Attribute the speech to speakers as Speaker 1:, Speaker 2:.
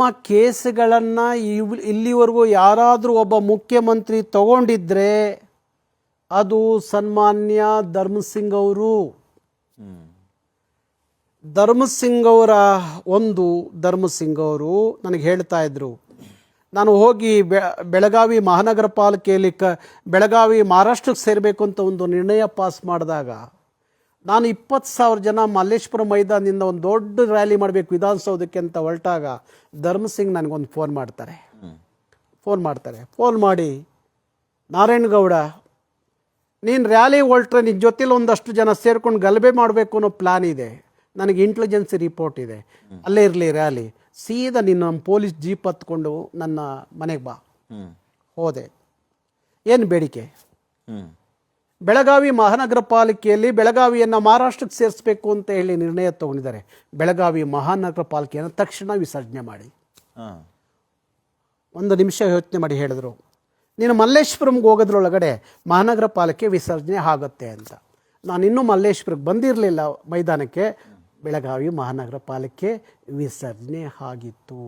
Speaker 1: ನಿಮ್ಮ ಕೇಸ್ಗಳನ್ನು ಇಲ್ಲಿವರೆಗೂ ಯಾರಾದರೂ ಒಬ್ಬ ಮುಖ್ಯಮಂತ್ರಿ ತಗೊಂಡಿದ್ರೆ ಅದು ಸನ್ಮಾನ್ಯ ಧರ್ಮಸಿಂಗ್ ಅವರು. ಧರ್ಮಸಿಂಗ್ ಅವರ ಒಂದು ಧರ್ಮಸಿಂಗ್ ಅವರು ನನಗೆ ಹೇಳ್ತಾ ಇದ್ರು. ನಾನು ಹೋಗಿ ಬೆ, ಬೆಳಗಾವಿ ಮಹಾನಗರ ಪಾಲಿಕೆಯಲ್ಲಿ ಕ, ಬೆಳಗಾವಿ ಮಹಾರಾಷ್ಟ್ರಕ್ಕೆ ಸೇರಬೇಕು ಅಂತ ಒಂದು ನಿರ್ಣಯ ಪಾಸ್ ಮಾಡಿದಾಗ ನಾನು ಇಪ್ಪತ್ತು ಸಾವಿರ ಜನ ಮಲ್ಲೇಶ್ವರ ಮೈದಾನದಿಂದ ಒಂದು ದೊಡ್ಡ ರ್ಯಾಲಿ ಮಾಡಬೇಕು ವಿಧಾನಸೌಧಕ್ಕೆ ಅಂತ ಹೊರಟಾಗ ಧರ್ಮಸಿಂಗ್ ನನಗೊಂದು ಫೋನ್ ಮಾಡ್ತಾರೆ. ಫೋನ್ ಮಾಡ್ತಾರೆ. ಫೋನ್ ಮಾಡಿ ನಾರಾಯಣಗೌಡ ನೀನು ರ್ಯಾಲಿ ಹೊರಟ್ರೆ ನಿನ್ನ ಜೊತೆಲಿ ಒಂದಷ್ಟು ಜನ ಸೇರ್ಕೊಂಡು ಗಲಭೆ ಮಾಡಬೇಕು ಅನ್ನೋ ಪ್ಲಾನ್ ಇದೆ. ನನಗೆ ಇಂಟೆಲಿಜೆನ್ಸಿ ರಿಪೋರ್ಟ್ ಇದೆ. ಅಲ್ಲೇ ಇರಲಿ ರ್ಯಾಲಿ ಸೀದಾ ನಿನ್ನ ಪೊಲೀಸ್ ಜೀಪ್ ಹತ್ಕೊಂಡು ನನ್ನ ಮನೆಗೆ ಬಾ. ಹೋದೆ. ಏನು ಬೇಡಿಕೆ? ಬೆಳಗಾವಿ ಮಹಾನಗರ ಪಾಲಿಕೆಯಲ್ಲಿ ಬೆಳಗಾವಿಯನ್ನು ಮಹಾರಾಷ್ಟ್ರಕ್ಕೆ ಸೇರಿಸಬೇಕು ಅಂತ ಹೇಳಿ ನಿರ್ಣಯ ತಗೊಂಡಿದ್ದಾರೆ. ಬೆಳಗಾವಿ ಮಹಾನಗರ ಪಾಲಿಕೆಯನ್ನು ತಕ್ಷಣ ವಿಸರ್ಜನೆ ಮಾಡಿ. ಒಂದು ನಿಮಿಷ ಯೋಚನೆ ಮಾಡಿ ಹೇಳಿದರು. ನೀನು ಮಲ್ಲೇಶ್ವರಂಗೆ ಹೋಗೋದ್ರೊಳಗಡೆ ಮಹಾನಗರ ಪಾಲಿಕೆ ವಿಸರ್ಜನೆ ಆಗುತ್ತೆ ಅಂತ. ನಾನು ಇನ್ನೂ ಮಲ್ಲೇಶ್ವರಕ್ಕೆ ಬಂದಿರಲಿಲ್ಲ ಮೈದಾನಕ್ಕೆ. ಬೆಳಗಾವಿ ಮಹಾನಗರ ಪಾಲಿಕೆ ವಿಸರ್ಜನೆ ಆಗಿತ್ತು.